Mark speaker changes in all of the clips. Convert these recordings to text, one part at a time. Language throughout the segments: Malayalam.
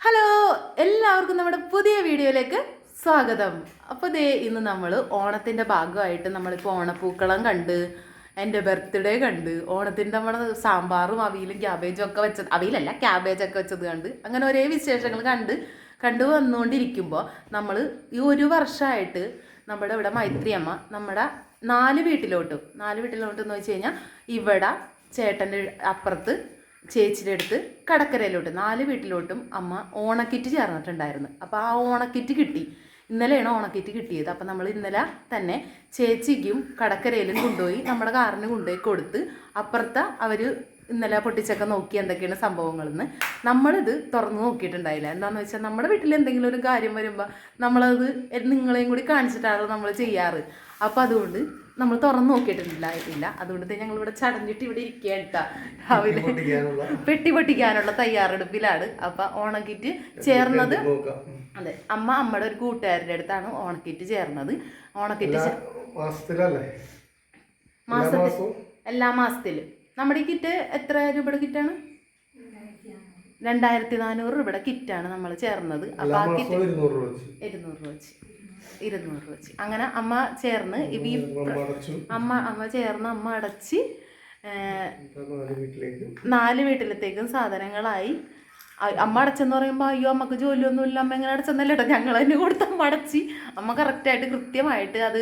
Speaker 1: ഹലോ എല്ലാവർക്കും നമ്മുടെ പുതിയ വീഡിയോയിലേക്ക് സ്വാഗതം. അപ്പോൾ ദേ ഇന്ന് നമ്മൾ ഓണത്തിന്റെ ഭാഗമായിട്ട് നമ്മളിപ്പോൾ ഓണപ്പൂക്കളം കണ്ട് എന്റെ ബർത്ത്ഡേ കണ്ട് ഓണത്തിന്റെ നമ്മൾ സാമ്പാറും അവിയലും ക്യാബേജും ഒക്കെ വെച്ചത് അവിയിലല്ല ക്യാബേജൊക്കെ വെച്ചത് കണ്ട് അങ്ങനെ ഒരേ വിശേഷങ്ങൾ കണ്ട് കണ്ടു വന്നുകൊണ്ടിരിക്കുമ്പോൾ നമ്മൾ ഈ ഒരു വർഷമായിട്ട് നമ്മുടെ ഇവിടെ മൈത്രിയമ്മ നമ്മുടെ നാല് വീട്ടിലോട്ടും നാല് വീട്ടിലോട്ടും എന്ന് വെച്ച് കഴിഞ്ഞാൽ ഇവിടെ ചേട്ടന്റെ അപ്പുറത്ത് ചേച്ചിയുടെ അടുത്ത് കടക്കരയിലോട്ട് നാല് വീട്ടിലോട്ടും അമ്മ ഓണക്കിറ്റ് ചേർന്നിട്ടുണ്ടായിരുന്നു. അപ്പോൾ ആ ഓണക്കിറ്റ് കിട്ടി. ഇന്നലെയാണ് ഓണക്കിറ്റ് കിട്ടിയത്. അപ്പോൾ നമ്മൾ ഇന്നലെ തന്നെ ചേച്ചിക്കും കടക്കരയിലും കൊണ്ടുപോയി നമ്മുടെ കാറിന് കൊണ്ടുപോയി കൊടുത്ത് അപ്പുറത്തെ അവർ ഇന്നലെ പൊട്ടിച്ചൊക്കെ നോക്കി എന്തൊക്കെയാണ് സംഭവങ്ങളെന്ന് നമ്മളിത് തുറന്നു നോക്കിയിട്ടുണ്ടായില്ല. എന്താണെന്ന് വെച്ചാൽ നമ്മുടെ വീട്ടിൽ എന്തെങ്കിലും ഒരു കാര്യം വരുമ്പോൾ നമ്മളത് നിങ്ങളെയും കൂടി കാണിച്ചിട്ടാണ് നമ്മൾ ചെയ്യാറ്. അപ്പോൾ അതുകൊണ്ട് നമ്മൾ തുറന്നു നോക്കിയിട്ടുണ്ടായിട്ടില്ല അതുകൊണ്ട് ഞങ്ങൾ ഇവിടെ ചടഞ്ഞിട്ട് ഇവിടെ ഇരിക്കേണ്ട രാവിലെ പെട്ടി പൊട്ടിക്കാനുള്ള തയ്യാറെടുപ്പിലാണ്. അപ്പൊ ഓണക്കിറ്റ് ചേർന്നത്
Speaker 2: നോക്കാം.
Speaker 1: അതെ അമ്മ അമ്മയുടെ ഒരു കൂട്ടുകാരുടെ അടുത്താണ് ഓണക്കിറ്റ് ചേർന്നത്. ഓണക്കിറ്റ് മാസത്തിൽ. എല്ലാ മാസത്തിലും. നമ്മുടെ ഈ കിറ്റ് എത്ര രൂപയുടെ കിറ്റാണ്? രണ്ടായിരത്തി നാനൂറ്. രൂപയുടെ കിറ്റാണ് നമ്മൾ ചേർന്നത്. അപ്പൊ ആ കിറ്റ്
Speaker 2: ഇരുന്നൂറ് രൂപ വെച്ച്.
Speaker 1: ഇരുന്നൂറ് രൂപ വെച്ച്. അങ്ങനെ അമ്മ ചേർന്ന് ഇവി ഈ അമ്മ അമ്മ ചേർന്ന് അമ്മ അടച്ച്
Speaker 2: നാല് വീട്ടിലേക്ക്.
Speaker 1: നാല് വീട്ടിലത്തേക്കും സാധനങ്ങളായി. അമ്മ അടച്ചെന്ന് പറയുമ്പോൾ അയ്യോ അമ്മയ്ക്ക് ജോലിയൊന്നും ഇല്ല അമ്മ എങ്ങനെ അടച്ചെന്നല്ല കേട്ടോ. ഞങ്ങൾ തന്നെ കൊടുത്ത് അമ്മ അടച്ച്. അമ്മ കറക്റ്റായിട്ട് കൃത്യമായിട്ട് അത്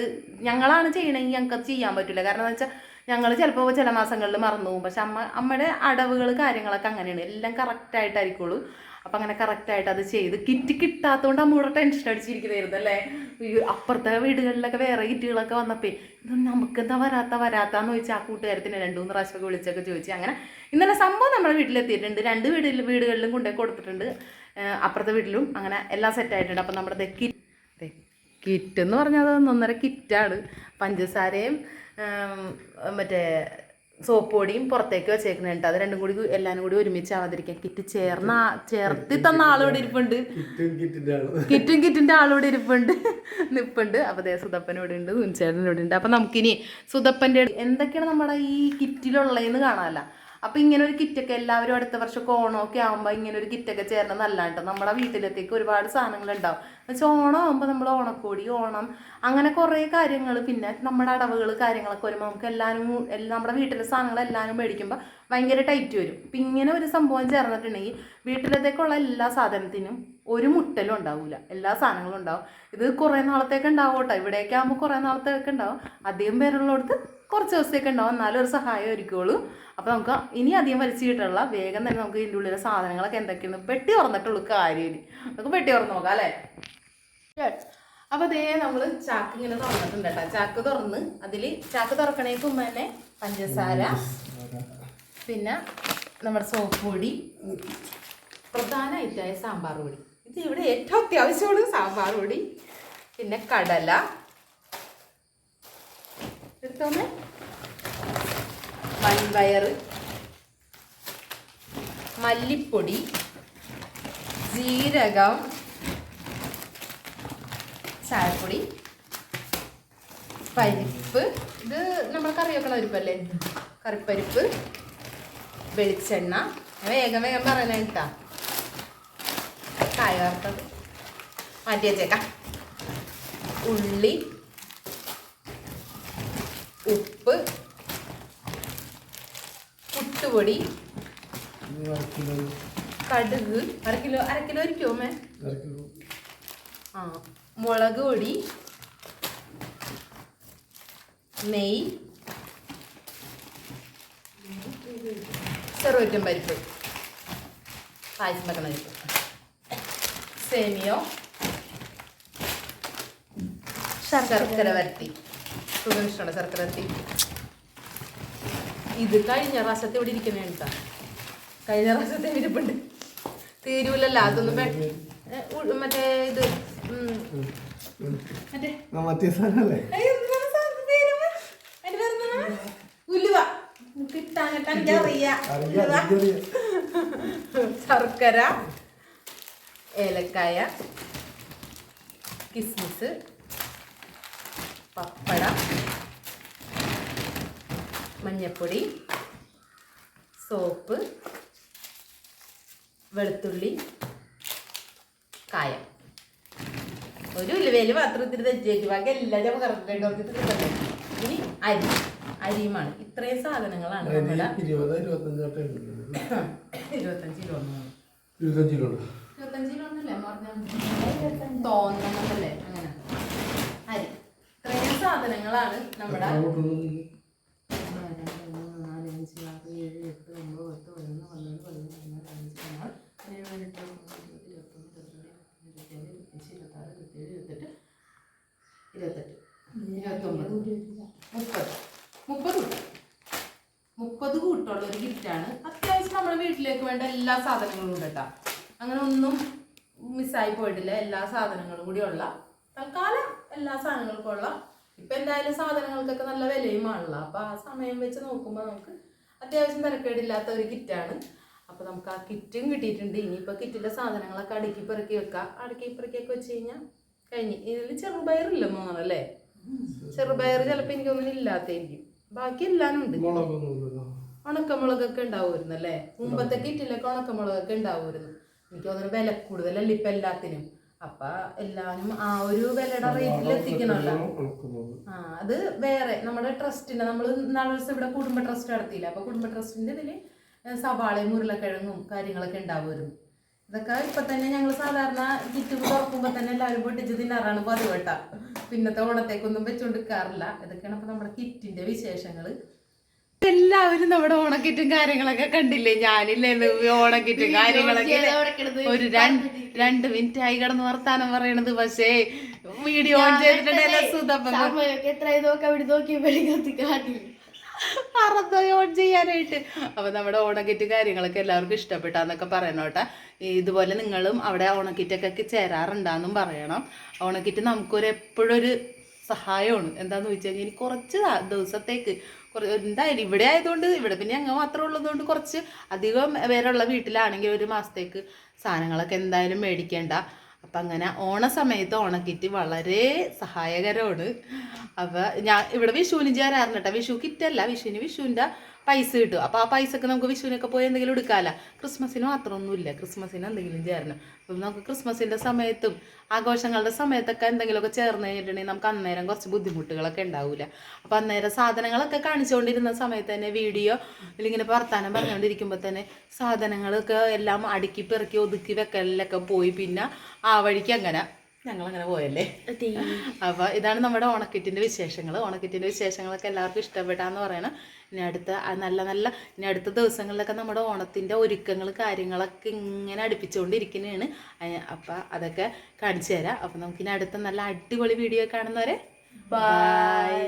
Speaker 1: ഞങ്ങളാണ് ചെയ്യണമെങ്കിൽ ഞങ്ങൾക്ക് അത് ചെയ്യാൻ പറ്റില്ല കാരണം എന്ന് വെച്ചാൽ ഞങ്ങൾ ചിലപ്പോൾ ചില മാസങ്ങളിൽ മറന്നു പോകും. പക്ഷെ അമ്മ അമ്മയുടെ അടവുകൾ കാര്യങ്ങളൊക്കെ അങ്ങനെയാണ്. എല്ലാം കറക്റ്റായിട്ടായിരിക്കുള്ളൂ അപ്പം അങ്ങനെ കറക്റ്റായിട്ട് അത് ചെയ്ത് കിറ്റ് കിട്ടാത്തതുകൊണ്ട് അമ്മ ഇവിടെ ടെൻഷൻ അടിച്ചിരിക്കുന്നതായിരുന്നു അല്ലേ? അപ്പുറത്തെ വീടുകളിലൊക്കെ വേറെ കിറ്റുകളൊക്കെ വന്നപ്പോൾ നമുക്ക് എന്താ വരാത്ത വരാത്താന്ന് ചോദിച്ചാൽ ആ കൂട്ടുകാരത്തിന് രണ്ട് മൂന്ന് പ്രാവശ്യമൊക്കെ വിളിച്ചൊക്കെ ചോദിച്ചു അങ്ങനെ ഇന്നലെ സംഭവം നമ്മുടെ വീട്ടിലെത്തിയിട്ടുണ്ട്. രണ്ട് വീട് വീടുകളിലും കൊണ്ടുപോയി കൊടുത്തിട്ടുണ്ട്. അപ്പുറത്തെ വീട്ടിലും അങ്ങനെ എല്ലാം സെറ്റ് ആയിട്ടുണ്ട്. അപ്പം നമ്മുടെ കിറ്റ് കിറ്റ് എന്ന് പറഞ്ഞാൽ അത് ഒന്നൊന്നര കിറ്റാണ് പഞ്ചസാരയും മറ്റേ സോപ്പ് പൊടിയും പുറത്തേക്ക് കേട്ടോ. അത് രണ്ടും കൂടി എല്ലാവരും കൂടി ഒരുമിച്ച് ആവാതിരിക്കാം. കിറ്റ് ചേർന്ന ചേർത്തി തന്ന ആളോട് ഇരിപ്പുണ്ട്.
Speaker 2: കിറ്റും കിറ്റിന്റെ
Speaker 1: ആൾ. ആളോട് ഇരിപ്പുണ്ട്. നിപ്പുണ്ട്. അപ്പൊ ദേ സുതപ്പനോട് ഉണ്ട് സുനിച്ചേട്ടനോട് ഉണ്ട്. അപ്പൊ നമുക്കിനി സുതപ്പന്റെ എന്തൊക്കെയാണ് നമ്മുടെ ഈ കിറ്റിലുള്ളതെന്ന് കാണാമല്ല. അപ്പം ഇങ്ങനെ ഒരു കിറ്റൊക്കെ എല്ലാവരും അടുത്ത വർഷം ഓണമൊക്കെ ആകുമ്പോൾ ഇങ്ങനെ ഒരു കിറ്റൊക്കെ ചേർന്ന് നല്ല കേട്ടോ നമ്മുടെ വീട്ടിലത്തേക്ക് ഒരുപാട് സാധനങ്ങൾ ഉണ്ടാവും എന്നുവെച്ചാൽ ഓണം ആകുമ്പോൾ നമ്മൾ ഓണക്കോടി ഓണം അങ്ങനെ കുറേ കാര്യങ്ങൾ പിന്നെ നമ്മുടെ അടവുകൾ കാര്യങ്ങളൊക്കെ വരുമ്പോൾ നമുക്ക് എല്ലാവരും നമ്മുടെ വീട്ടിലെ സാധനങ്ങൾ എല്ലാവരും മേടിക്കുമ്പോൾ ഭയങ്കര ടൈറ്റ് വരും. അപ്പം ഇങ്ങനെ ഒരു സംഭവം ചേർന്നിട്ടുണ്ടെങ്കിൽ വീട്ടിലത്തേക്കുള്ള എല്ലാ സാധനത്തിനും ഒരു മുട്ടലും ഉണ്ടാവില്ല എല്ലാ സാധനങ്ങളും ഉണ്ടാവും. ഇത് കുറേ നാളത്തേക്ക് ഉണ്ടാവും കേട്ടോ ഇവിടേക്കാകുമ്പോൾ കുറേ നാളത്തേക്ക് ഉണ്ടാവും. അധികം പേരുള്ളടത്ത് കുറച്ച് ദിവസത്തേക്ക് ഉണ്ടാവും. എന്നാലും ഒരു സഹായം ഒരുക്കുള്ളൂ. അപ്പോൾ നമുക്ക് ഇനി അധികം വലിച്ചു കിട്ടുള്ള വേഗം തന്നെ നമുക്ക് ഇതിന്റെ ഉള്ളിലെ സാധനങ്ങളൊക്കെ എന്തൊക്കെയാണ് പെട്ടി തുറന്നിട്ടുള്ളൂ കാര്യം നമുക്ക് പെട്ടി തുറന്ന് നോക്കാം അല്ലേ? അപ്പോൾ അതേ നമ്മൾ ചാക്ക് ഇങ്ങനെ തുറന്നിട്ടുണ്ട് കേട്ടോ. ചാക്ക് തുറന്ന് അതിൽ ചാക്ക് തുറക്കണേക്ക് മുമ്പ് തന്നെ പഞ്ചസാര പിന്നെ നമ്മുടെ സോപ്പ് പൊടി പ്രധാന ഐറ്റമായ സാമ്പാർ പൊടി. ഇത് ഇവിടെ ഏറ്റവും അത്യാവശ്യമുള്ള സാമ്പാർ പൊടി. പിന്നെ കടല എടുത്തോന്നേ? വൻപയർ മല്ലിപ്പൊടി ജീരകം ചായപ്പൊടി പരിപ്പ്. ഇത് നമ്മൾ കറി വെക്കണ പരിപ്പല്ലേ? കറിപ്പരിപ്പ് വെളിച്ചെണ്ണ. വേഗം വേഗം പറയണ കേട്ടാ. കായ വറുത്തത്. മാറ്റി വെച്ചേക്കാം. ഉള്ളി ഉപ്പ് പുട്ടുപൊടി കടുക് അര കിലോ അര കിലോ ഇരിക്കുമോ മേ ആ മുളക് പൊടി നെയ് ചെറുവറ്റം പരിപ്പ് പായസം വെക്കണ പരിപ്പ് സേമിയോ ശർക്കര വരട്ടി. സുഖം ഇഷ്ടമാണ് ശർക്കര വരട്ടി ഇത് കഴിഞ്ഞ പ്രാവശ്യത്തെ ഇവിടെ ഇരിക്കുന്ന കേട്ടാ കഴിഞ്ഞ പ്രാവശ്യത്തെ ഇരിപ്പുണ്ട്. തീരൂലല്ലോ അതൊന്നും മറ്റേ ഇത് മറ്റേ? ഉലുവ. കിട്ടാൻ കിട്ടാൻ. എനിക്കറിയാം ശർക്കര ഏലക്കായ കിസ്മിസ് മഞ്ഞപ്പൊടി സോപ്പ് വെളുത്തുള്ളി കായം. ഒരു ഉലുവയിൽ മാത്രം ഇത്തിരി തെറ്റിയേക്ക്. ബാക്കി എല്ലാം ഞാൻ കറക്റ്റായിട്ട് ഇനി അരി. അരിയുമാണ്. ഇത്രയും സാധനങ്ങളാണ് നമ്മുടെ ഇരുപത്തഞ്ച് കിലോ
Speaker 2: ഇരുപത്തഞ്ച് കിലോ
Speaker 1: ഇരുപത്തഞ്ച് കിലോ ഒന്നല്ലേ? തോന്നണല്ലേ അങ്ങനെ. അരി. ഇത്രയും സാധനങ്ങളാണ് നമ്മുടെ നാല് അഞ്ച് ആറ് ഏഴ് എട്ട് ഒമ്പത് പത്ത് പതിനൊന്ന് പന്ത്രണ്ട് പതിമൂന്ന് പതിനാല് പതിനഞ്ച് പതിനാറ് പതിനേഴ് എട്ട് ഒമ്പത് ഇരുപത്തൊന്ന് ഇരുപത്തിരണ്ട് ഇരുപത്തഞ്ച് ഇരുപത്താറ് ഇരുപത്തേഴ് ഇരുപത്തെട്ട് ഇരുപത്തെട്ട് ഇരുപത്തൊമ്പത് മുപ്പത് മുപ്പത് മുപ്പത് കൂട്ടുള്ള ഒരു ഗിഫ്റ്റാണ് അത്യാവശ്യം നമ്മുടെ വീട്ടിലേക്ക് വേണ്ട എല്ലാ സാധനങ്ങളും ഉണ്ട് കേട്ടോ. അങ്ങനെ ഒന്നും മിസ്സായി പോയിട്ടില്ല. എല്ലാ സാധനങ്ങളും കൂടി ഉള്ള തൽക്കാലം എല്ലാ സാധനങ്ങൾക്കും ഉള്ള ഇപ്പൊ എന്തായാലും സാധനങ്ങൾക്കൊക്കെ നല്ല വിലയുമാണല്ലോ അപ്പൊ ആ സമയം വെച്ച് നോക്കുമ്പോൾ നമുക്ക് അത്യാവശ്യം തിരക്കേടില്ലാത്ത ഒരു കിറ്റാണ്. അപ്പൊ നമുക്ക് ആ കിറ്റും കിട്ടിയിട്ടുണ്ട്. ഇനിയിപ്പോൾ കിറ്റിലെ സാധനങ്ങളൊക്കെ അടുക്കി പെറുക്കി വെക്കാം. അടുക്കി പെറുക്കിയൊക്കെ വെച്ച് കഴിഞ്ഞാൽ കഴിഞ്ഞ്. ഇതിൽ ചെറുപയറില്ലെന്ന് തോന്നണല്ലേ ചെറുപയർ ചിലപ്പോൾ എനിക്കൊന്നും ഇല്ലാത്തായിരിക്കും ബാക്കി എല്ലാം ഉണ്ട്. ഉണക്കമുളകൊക്കെ ഉണ്ടാവുമായിരുന്നു അല്ലേ? മുമ്പത്തെ കിറ്റിലൊക്കെ ഉണക്കമുളകൊക്കെ ഉണ്ടാവുമായിരുന്നു. എനിക്ക് തോന്നുന്നു വില കൂടുതലല്ലേ ഇപ്പം എല്ലാത്തിനും. അപ്പൊ എല്ലാവരും ആ ഒരു വിലയുടെ റേറ്റിൽ
Speaker 2: എത്തിക്കണല്ലോ
Speaker 1: ആ അത് വേറെ നമ്മുടെ ട്രസ്റ്റിന്റെ നമ്മൾ നാളെ ദിവസം ഇവിടെ കുടുംബ ട്രസ്റ്റ് നടത്തിയില്ല? അപ്പൊ കുടുംബ ട്രസ്റ്റിന്റെ ഇതിൽ സവാളയും ഉരുളക്കിഴങ്ങും കാര്യങ്ങളൊക്കെ ഉണ്ടാവുമായിരുന്നു ഇതൊക്കെ ഇപ്പൊ തന്നെ ഞങ്ങൾ സാധാരണ കിറ്റ് തുറക്കുമ്പോ തന്നെ എല്ലാവരും പൊട്ടിച്ച് തിന്നാറാണ് പതിവട്ട പിന്നത്തെ ഓണത്തേക്കൊന്നും വെച്ചുകൊണ്ടിരിക്കാറില്ല ഇതൊക്കെയാണ് ഇപ്പൊ നമ്മുടെ കിറ്റിന്റെ വിശേഷങ്ങൾ. എല്ലാവരും നമ്മുടെ ഓണക്കിറ്റും കാര്യങ്ങളൊക്കെ കണ്ടില്ലേ? ഞാനില്ലേ ഓണക്കിറ്റും കാര്യങ്ങളൊക്കെ ഒരു രണ്ട് രണ്ട് മിനിറ്റ് ആയി കിടന്ന് വർത്താനം പറയണത് പക്ഷേ വീഡിയോ ഓൺ ചെയ്തിട്ടുണ്ടല്ലോ
Speaker 3: കാട്ടില്ല
Speaker 1: ഓൺ ചെയ്യാനായിട്ട്. അപ്പൊ നമ്മുടെ ഓണക്കിറ്റ് കാര്യങ്ങളൊക്കെ എല്ലാവർക്കും ഇഷ്ടപ്പെട്ടാന്നൊക്കെ പറയണോട്ടെ ഇതുപോലെ നിങ്ങളും അവിടെ ഓണക്കിറ്റൊക്കെ ചേരാറുണ്ടാന്നും പറയണം. ഓണക്കിറ്റ് നമുക്കൊരു എപ്പോഴൊരു സഹായമാണ് എന്താന്ന് വെച്ച് കഴിഞ്ഞാൽ ഇനി കുറച്ച് ദിവസത്തേക്ക് എന്തായാലും ഇവിടെ ആയതുകൊണ്ട് ഇവിടെ പിന്നെ ഞങ്ങൾ മാത്രം ഉള്ളതുകൊണ്ട് കുറച്ച് അധികം പേരുള്ള വീട്ടിലാണെങ്കിൽ ഒരു മാസത്തേക്ക് സാധനങ്ങളൊക്കെ എന്തായാലും മേടിക്കേണ്ട. അപ്പം അങ്ങനെ ഓണ സമയത്ത് ഓണക്കിറ്റ് വളരെ സഹായകരമാണ്. അപ്പം ഞാൻ ഇവിടെ വിഷുവിന് ചേരാറുണ്ട് കേട്ടോ വിഷു കിറ്റല്ല. വിഷുവിന് വിഷുവിന്റെ പൈസ കിട്ടും. അപ്പോൾ ആ പൈസക്ക് നമുക്ക് വിഷുവിനൊക്കെ പോയി എന്തെങ്കിലും എടുക്കാമല്ല ക്രിസ്മസിന് മാത്രമൊന്നുമില്ല. ക്രിസ്മസിന് എന്തെങ്കിലും ചേരണം. അപ്പം നമുക്ക് ക്രിസ്മസിന്റെ സമയത്തും ആഘോഷങ്ങളുടെ സമയത്തൊക്കെ എന്തെങ്കിലുമൊക്കെ ചേർന്ന് കഴിഞ്ഞിട്ടുണ്ടെങ്കിൽ നമുക്ക് അന്നേരം കുറച്ച് ബുദ്ധിമുട്ടുകളൊക്കെ ഉണ്ടാവില്ല അപ്പോൾ അന്നേരം സാധനങ്ങളൊക്കെ കാണിച്ചുകൊണ്ടിരുന്ന സമയത്ത് തന്നെ വീഡിയോ ഇങ്ങനെ വർത്താനം പറഞ്ഞുകൊണ്ടിരിക്കുമ്പോൾ തന്നെ സാധനങ്ങളൊക്കെ എല്ലാം അടുക്കി പെറുക്കി ഒതുക്കി വെക്കലിലൊക്കെ പോയി. പിന്നെ ആ വഴിക്ക് അങ്ങനെ ഞങ്ങളങ്ങനെ പോയല്ലേ? അപ്പോൾ ഇതാണ് നമ്മുടെ ഓണക്കിറ്റിന്റെ വിശേഷങ്ങൾ ഓണക്കിറ്റിന്റെ വിശേഷങ്ങളൊക്കെ എല്ലാവർക്കും ഇഷ്ടപ്പെട്ടാന്ന് പറയണം. ഇനി അടുത്ത നല്ല നല്ല ഇനി അടുത്ത ദിവസങ്ങളിലൊക്കെ നമ്മുടെ ഓണത്തിന്റെ ഒരുക്കങ്ങൾ കാര്യങ്ങളൊക്കെ ഇങ്ങനെ അടുപ്പിച്ചുകൊണ്ടിരിക്കുന്നതാണ് അപ്പോൾ അതൊക്കെ കാണിച്ചു തരാം. അപ്പൊ നമുക്കിനി അടുത്ത നല്ല അടിപൊളി വീഡിയോ കാണുന്നവരെ ബൈ